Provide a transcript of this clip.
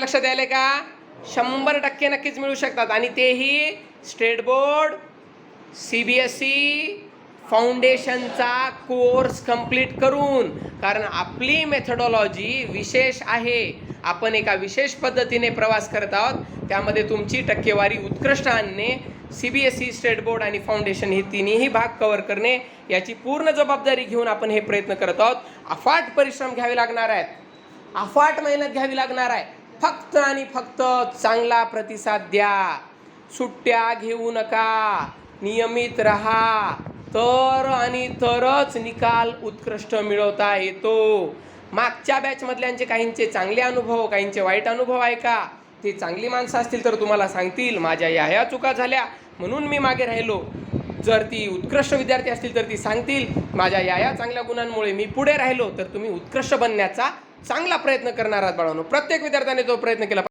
लक्षात यायलंय का? शंभर टक्के नक्कीच मिळू शकतात. आणि तेही state board C B S E फाउंडेशनचा course complete करून. कारण आपली मेथडॉलॉजी विशेष आहे. आपण एका विशेष पद्धतीने प्रवास करत आहोत. त्यामध्ये तुमची टक्केवारी उत्कृष्ट आणणे C B S E state board आणि फाउंडेशन हे तिन्ही भाग कव्हर करणे याची पूर्ण जबाबदारी घेऊन आपण हे प्रयत्न करत आहोत. अफाट परिश्रम घ्यावे लागणार आहेत. अफाट मेहनत घ्यावी लागणार आहे. फक्त आणि फक्त चांगला प्रतिसाद द्या. सुट्ट्या घेऊ नका. नियमित रहा. तर आणि तरच निकाल उत्कृष्ट मिळवता येतो. मागच्या बॅचमधल्यांचे काहींचे चांगले अनुभव काहींचे वाईट अनुभव आहे का ते चांगली माणसं असतील तर तुम्हाला सांगतील माझ्या या ह्या चुका झाल्या. म्हणून मी मागे राहिलो. जर ती उत्कृष्ट विद्यार्थी असतील तर ती सांगतील माझ्या या या चांगल्या गुणांमुळे मी पुढे राहिलो तर तुम्ही उत्कृष्ट बनण्याचा चांगला प्रयत्न करणार आहात बाळांनो. प्रत्येक विद्यार्थ्याने तो प्रयत्न केला